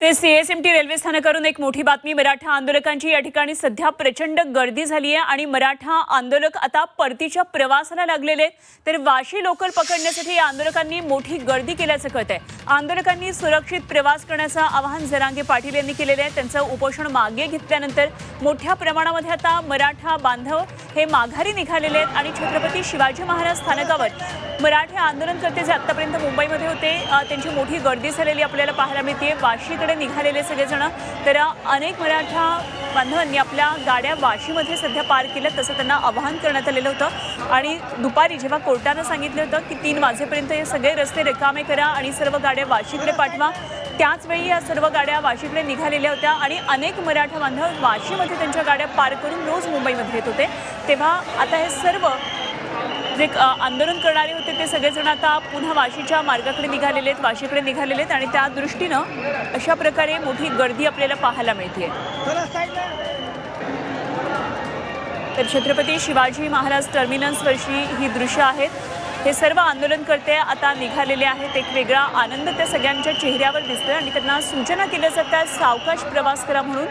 ते CSMT railway स्थानकावरून एक मोठी बातमी. मराठा आंदोलकांची या ठिकाणी सध्या प्रचंड गर्दी झाली आहे आणि मराठा आंदोलक आता परतीच्या प्रवासाला लागलेले आहेत. तर वाशी लोकल पकडण्यासाठी या आंदोलकांनी मोठी गर्दी केल्याचं कळत आहे आंदोलकांनी सुरक्षित प्रवास करण्याचं आवाहन जरांगे पाटील यांनी केलेलं आहे. त्यांचं उपोषण मागे घेतल्यानंतर मोठ्या प्रमाणामध्ये आता मराठा बांधव हे माघारी निघालेले आहेत आणि छत्रपती शिवाजी महाराज स्थानकावर मराठी आंदोलनकर्ते जे आत्तापर्यंत मुंबईमध्ये होते त्यांची मोठी गर्दी झालेली आपल्याला पाहायला मिळते वाशीकडे निघालेले सगळेजण. तर अनेक मराठा बांधवांनी आपल्या गाड्या वाशीमध्ये सध्या पार केल्या तसं त्यांना आवाहन करण्यात आलेलं होतं. आणि दुपारी जेव्हा कोर्टानं सांगितलं होतं की तीन वाजेपर्यंत हे सगळे रस्ते रिकामे करा आणि सर्व गाड्या वाशीकडे पाठवा त्याचवेळी या सर्व गाड्या वाशीकडे निघालेल्या होत्या आणि अनेक मराठा बांधव वाशीमध्ये त्यांच्या गाड्या पार करून रोज मुंबईमध्ये येत होते. तेव्हा आता हे सर्व जे आंदोलन करणारे होते ते सगळेजण आता पुन्हा वाशीच्या मार्गाकडे निघालेले आहेत वाशीकडे निघालेले आहेत आणि त्या दृष्टीनं अशा प्रकारे मोठी गर्दी आपल्याला पाहायला मिळते तर छत्रपती शिवाजी महाराज टर्मिनसवरची ही दृश्य आहेत. हे सर्व आंदोलनकर्ते आता निघालेले आहेत. एक वेगळा आनंद त्या सगळ्यांच्या चेहऱ्यावर दिसतोय आणि त्यांना सूचना केल्या जातात सावकाश प्रवास करा म्हणून.